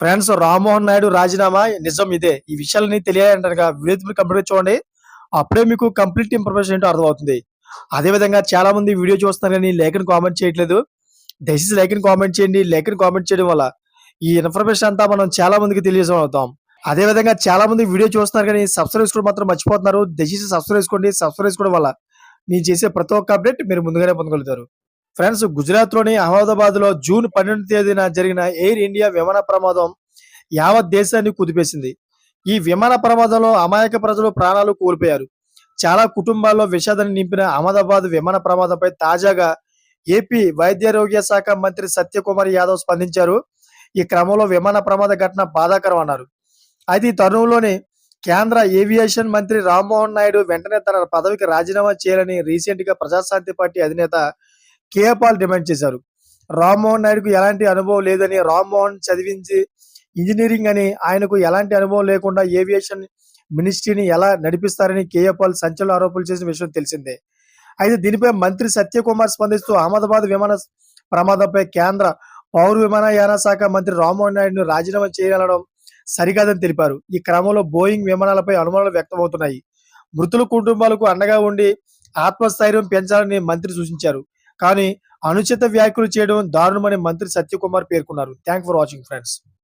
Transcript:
Friends Rammohan Naidu రాజీనామా? నిజం ఇదే. ఈ విషయాలని తెలియాలంటారుగా. వీడియో కంప్లీట్ చూడండి. అప్పుడే మీకు కంప్లీట్ ఇన్ఫర్మేషన్ ఏంటో అర్థమవుతుంది. అదే విధంగా చాలా మంది వీడియో చూస్తున్నారు కానీ లేఖను కామెంట్ చేయట్లేదు. దయచేసి లేఖను కామెంట్ చేయండి. లేఖను కామెంట్ చేయడం వల్ల ఈ ఇన్ఫర్మేషన్ అంతా మనం చాలా మందికి తెలియజేయడం అదేవిధంగా అదే విధంగా చాలా మంది వీడియో చూస్తున్నారు కానీ సబ్స్క్రైబ్ చేసుకోవడం మాత్రం మర్చిపోతున్నారు. దయచేసి సబ్స్క్రైబ్ చేసుకోండి. సబ్స్క్రైబ్ చేసుకోవడం వల్ల నేను చేసే ప్రతి ఒక్క అప్డేట్ మీరు ముందుగానే పొందగలుగుతారు. ఫ్రెండ్స్ గుజరాత్లోని అహ్మదాబాద్లో జూన్ పన్నెండు తేదీన జరిగిన ఎయిర్ ఇండియా విమాన ప్రమాదం యావత్ దేశాన్ని కుదిపేసింది. ఈ విమాన ప్రమాదంలో అమాయక ప్రజలు ప్రాణాలు కోల్పోయారు. చాలా కుటుంబాల్లో విషాదాన్ని నింపిన అహ్మదాబాద్ విమాన ప్రమాదంపై తాజాగా ఏపీ వైద్యారోగ్య శాఖ మంత్రి సత్యకుమార్ యాదవ్ స్పందించారు. ఈ క్రమంలో విమాన ప్రమాద ఘటన బాధాకరం అన్నారు. అయితే ఈ తరుణంలోనే కేంద్ర ఏవియేషన్ మంత్రి రామ్మోహన్ నాయుడు వెంటనే తన పదవికి రాజీనామా చేయాలని రీసెంట్గా ప్రజాశాంతి పార్టీ అధినేత కేపాల్ డిమాండ్ చేశారు. రామ్మోహన్ నాయుడుకు ఎలాంటి అనుభవం లేదని రామ్మోహన్ చదివించి ఇంజనీరింగ్ అని ఆయనకు ఎలాంటి అనుభవం లేకుండా ఏవియేషన్ మినిస్ట్రీని ఎలా నడిపిస్తారని కేఏపాల్ సంచలన ఆరోపణలు చేసిన విషయం తెలిసిందే. అయితే దీనిపై మంత్రి సత్యకుమార్ స్పందిస్తూ అహ్మదాబాద్ విమాన ప్రమాదంపై కేంద్ర పౌర విమానయాన శాఖ మంత్రి రామ్మోహన్ నాయుడును రాజీనామా చేయాలనడం సరికాదని తెలిపారు. ఈ క్రమంలో బోయింగ్ విమానాలపై అనుమానాలు వ్యక్తమవుతున్నాయి. మృతుల కుటుంబాలకు అండగా ఉండి ఆత్మస్థైర్యం పెంచాలని మంత్రి సూచించారు. కానీ అనుచిత వ్యాఖ్యలు చేయడం దారుణమని మంత్రి సత్యకుమార్ పేర్కొన్నారు. Thank for watching friends